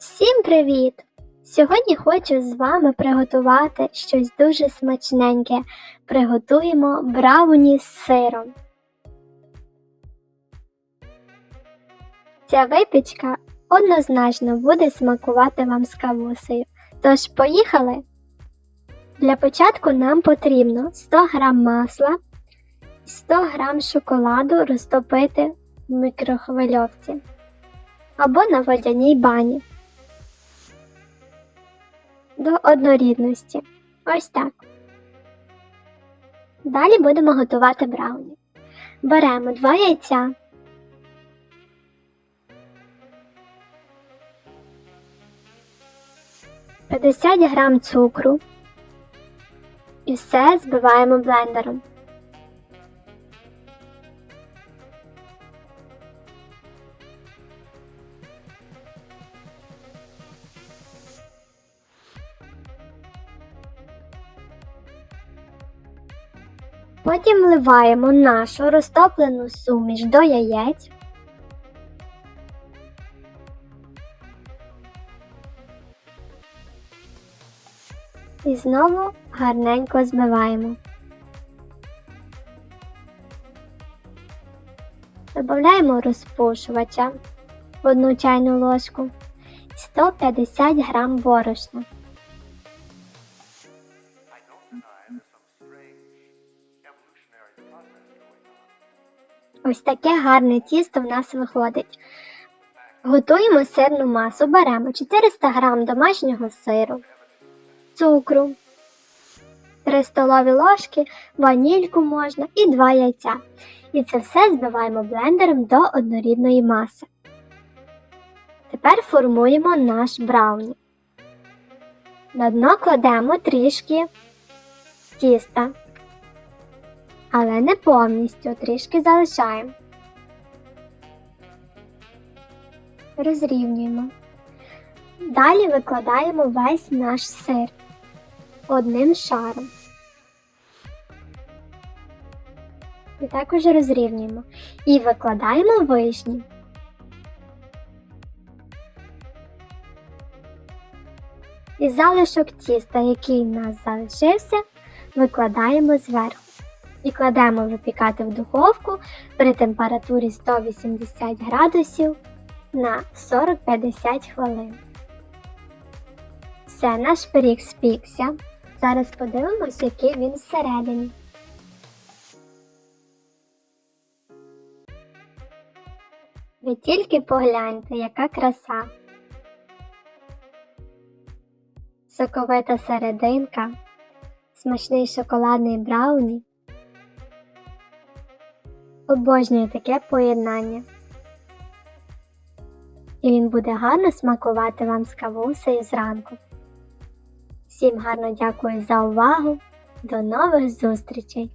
Всім привіт! Сьогодні хочу з вами приготувати щось дуже смачненьке. Приготуємо брауні з сиром. Ця випічка однозначно буде смакувати вам з кавусею. Тож поїхали! Для початку нам потрібно 100 г масла і 100 г шоколаду розтопити в мікрохвильовці або на водяній бані до однорідності. Ось так. Далі будемо готувати брауні. Беремо два яйця. П'ятдесят грам цукру і все збиваємо блендером. Потім вливаємо нашу розтоплену суміш до яєць. І знову гарненько збиваємо. Додаємо розпушувача в одну чайну ложку і 150 грам борошна. Ось таке гарне тісто в нас виходить. Готуємо сирну масу. Беремо 400 г домашнього сиру, цукру, 3 столові ложки, ванільку можна і 2 яйця. І це все збиваємо блендером до однорідної маси. Тепер формуємо наш брауні. На дно кладемо трішки тіста але не повністю, трішки залишаємо. Розрівнюємо. Далі викладаємо весь наш сир одним шаром. І також розрівнюємо. І викладаємо вишню. І залишок тіста, який в нас залишився, викладаємо зверху і кладемо випікати в духовку при температурі 180 градусів на 40-50 хвилин. Все, наш пиріг спікся. Зараз подивимось, який він всередині. Ви тільки погляньте, яка краса. Соковита серединка, смачний шоколадний брауні. Обожнюю таке поєднання. І він буде гарно смакувати вам з кавусею зранку. Всім гарно дякую за увагу. До нових зустрічей!